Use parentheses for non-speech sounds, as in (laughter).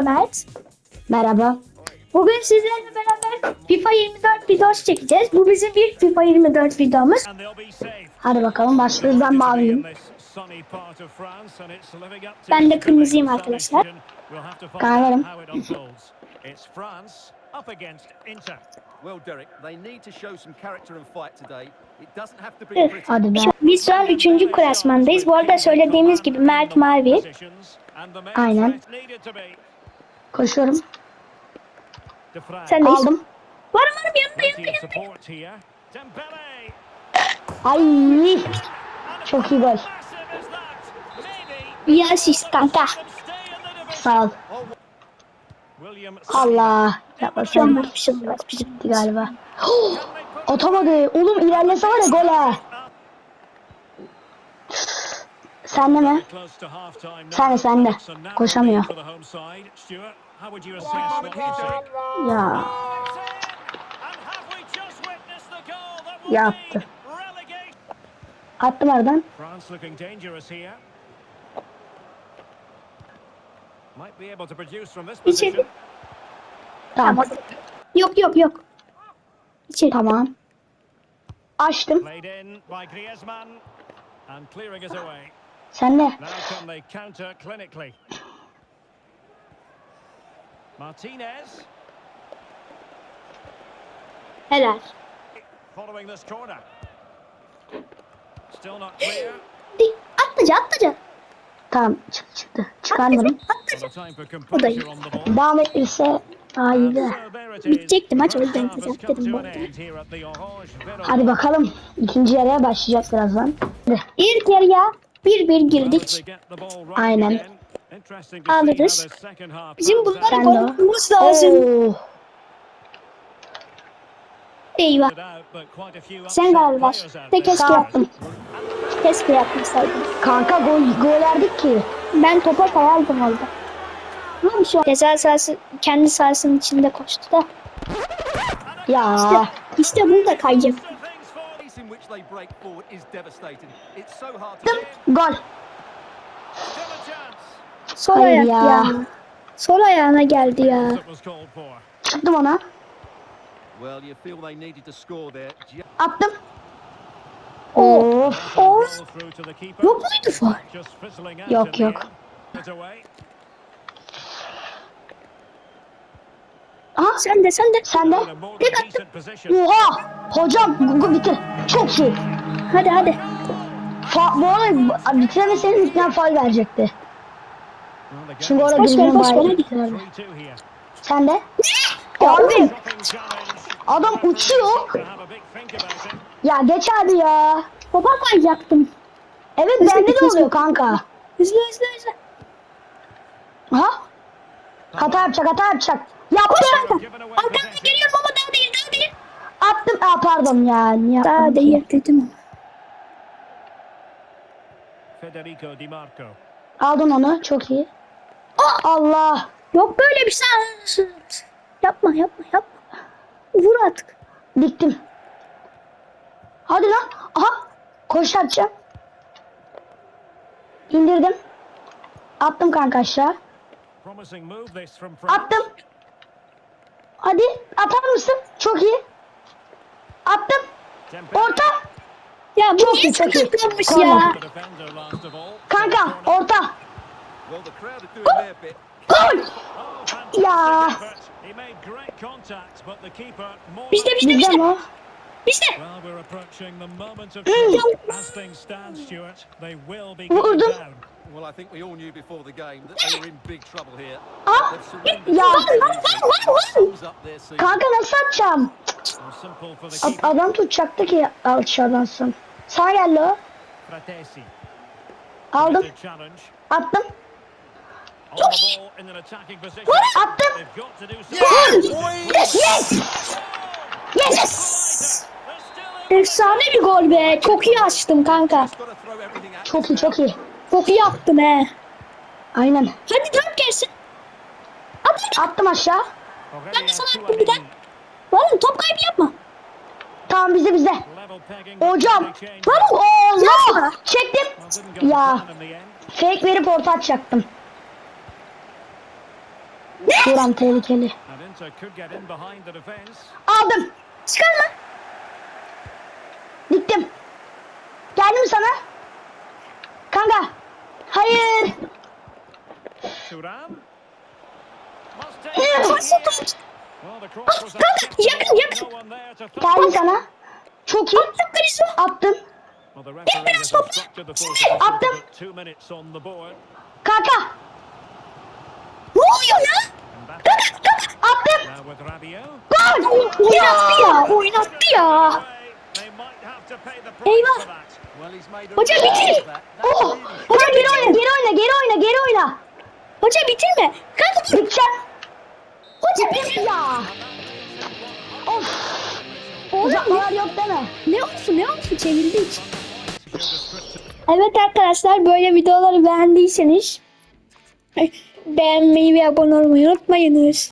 Merhaba Mert. Merhaba. Bugün sizlerle beraber FIFA 24 videosu çekeceğiz. Bu bizim ilk FIFA 24 videomuz. Hadi bakalım başlıyoruz. Ben maviyim. Ben de kırmızıyım arkadaşlar. Kahverim. Well, Derek, they need to show some character and fight today. It doesn't have to be pretty. Biz şu an 3. klasmandayız. Bu arada söylediğimiz gibi Mert mavi. Aynen. Koşuyorum. Sen de Aldım. Varım varım yanında yanında yanında. Ay. Çok iyi gol. İyi asist kanka. Sağ ol. Allah. Yapmasam bir şey olmaz. Galiba. Oh, (gasps) Atamadı. Oğlum ilerlese var ya gol ha. Sen de mi? Sen de sen de. Koşamıyor. Ya. Yaptı. Attım this İçeri. Tamam. Yok yok yok. İçeri. Tamam. Açtım. Sen de. Martinez Helal. following this corner. Still not clear. Di, atmaca atmaca. Tamam çık çıktı. Çıkarmadım. Ball. Devam ettirse daha de. İs. Bitecekti maç, o yüzden come to bu arada. Hadi bakalım. İkinci yarıya başlayacak birazdan. İlk yarıya 1-1 Well, as girdik. Aynen. Alırız. Bizim pans bunlara Sen gol de o. atmamız lazım. Oo. Eyvah. Sen galiba. there. keşke yaptım. Keşke yapmasaydım. Kanka gol, gol verdik ki. Ben topa kayaldım orada. Ama şu an ceza sahası kendi sahasının içinde koştu da. Ya. İşte, işte bunu da kayacak. So things fall pace in which they break forward is devastating. It's so hard to Gol. still a chance. Sol Hayır ayak ya. ya. Sol ayağına geldi ya. That was called for. Çıktım ona. Well, you feel they needed to score there. Attım. O. Of. Of. Through to the keeper. Yok muydu faul? Just fizzling out Yok, in the yok. end. It away. Sen de sen de. sen de. In a more than decent position. Oha. Hocam Google bitir. Çok iyi. Hadi hadi. Fa bu arada bitiremeseniz ilkten faul verecekti. Game orada is 3-2 here. Sen de. Abi adam uçuyor. Ya geç abi ya. Topa kayacaktım. Evet bende de oluyor kanka. Hızlı hızlı hızlı. Ha? Hata yapacak hata yapacak. Away Arkamda geliyorum ama daha değil daha değil. Attım. Aa pardon ya. Niye Daha değil dedim. Federico Di Marco. Aldın onu. Çok iyi. Allah. Yok böyle bir şey. Yapma yapma yapma. Vur artık. Diktim. Hadi lan. Aha. Koş yapacağım. İndirdim. Attım kanka aşağı. Attım. Hadi atar mısın? Çok iyi. Attım. Orta. Ya bu Çok iyi, çok iyi. ya? Kanka orta. Bit. Gol. Oh, Ya. Bizde bizde Bizde mi bizde. o? Bizde. Well, we're approaching the moment of truth. As things stand, Stuart, they will be going Vurdum. down. Well, I think we all knew before the game that they were in big trouble here. Ah. They've surrendered. Ya. Kanka nasıl atacağım? And simple for the A- keeper. adam tutacaktı ki son. Sağ geldi o. Aldım. Attım. Attım. Something. Yes. Yes. Efsane bir gol be. Çok iyi açtım kanka. Çok iyi çok iyi. Çok iyi attım he. Aynen. Hadi dört gelsin. At hadi. Attım aşağı. Ben de sana attım bir de. Oğlum top kaybı yapma. Tamam bize bize. Hocam. Tamam. Allah. Çektim. Ya. Fake verip orta atacaktım. Turan tehlikeli. And Inter could get in behind the defence. Aldım. Çıkarma. Diktim. Geldim sana. Kanka. Hayır. A Kanka, yakın, yakın. Geldim sana. Çok iyi. Attım Griezmann. Attım. Referee biraz has top. instructed the force official to Attım. Kanka. Ne oluyor ya? Attım. now with Rabiot. Gol. Oynattı ya. Oynattı ya. They might have to pay the price Eyvah. for that. Well, he's made a Hocam real bitir. Oh. Hocam geri oyna, geri oyna, geri oyna, geri oyna. Hoca bitirme. Kanka dur. Gideceğim. Hoca bitirme. Ya. Of. Uzatmalar yok deme. Ne olsun ne olsun çevirdik. Evet arkadaşlar böyle videoları beğendiyseniz beğenmeyi ve abone olmayı unutmayınız.